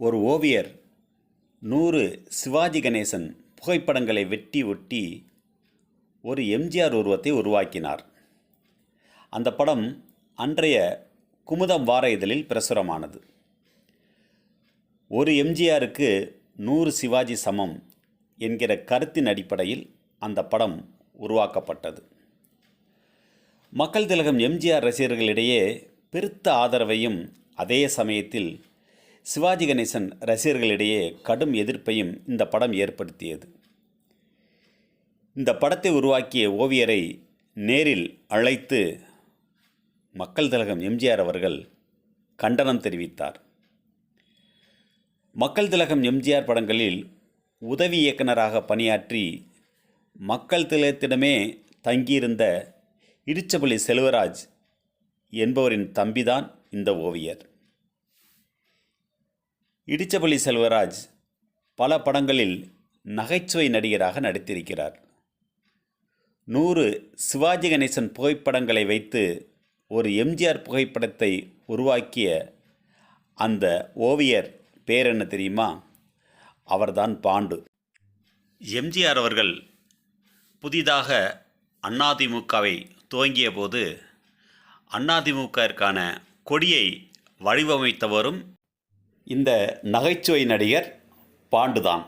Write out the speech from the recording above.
ஒரு ஓவியர் நூறு சிவாஜி கணேசன் புகைப்படங்களை வெட்டி ஒட்டி ஒரு எம்ஜிஆர் உருவத்தை உருவாக்கினார். அந்த படம் அன்றைய குமுதம் வார இதழில் பிரசுரமானது. ஒரு எம்ஜிஆருக்கு நூறு சிவாஜி சமம் என்கிற கருத்தின் அடிப்படையில் அந்த படம் உருவாக்கப்பட்டது. மக்கள் திலகம் எம்ஜிஆர் ரசிகர்களிடையே பெருத்த ஆதரவையும் அதே சமயத்தில் சிவாஜி கணேசன் ரசிகர்களிடையே கடும் எதிர்ப்பையும் இந்த படம் ஏற்படுத்தியது. இந்த படத்தை உருவாக்கிய ஓவியரை நேரில் அழைத்து மக்கள் திலகம் எம்ஜிஆர் அவர்கள் கண்டனம் தெரிவித்தார். மக்கள் திலகம் எம்ஜிஆர் படங்களில் உதவி இயக்குனராக பணியாற்றி மக்கள் திலகத்திடமே தங்கியிருந்த இடிச்சபள்ளி செல்வராஜ் என்பவரின் தம்பிதான் இந்த ஓவியர். இடிச்சபள்ளி செல்வராஜ் பல படங்களில் நகைச்சுவை நடிகராக நடித்திருக்கிறார். நூறு சிவாஜி கணேசன் புகைப்படங்களை வைத்து ஒரு எம்ஜிஆர் புகைப்படத்தை உருவாக்கிய அந்த ஓவியர் பேர் என்ன தெரியுமா? அவர்தான் பாண்டு. எம்ஜிஆர் அவர்கள் புதிதாக அதிமுகவை துவங்கிய போது அதிமுகவிற்கான கொடியை வடிவமைத்தவரும் இந்த நகைச்சுவை நடிகர் பாண்டுதான்.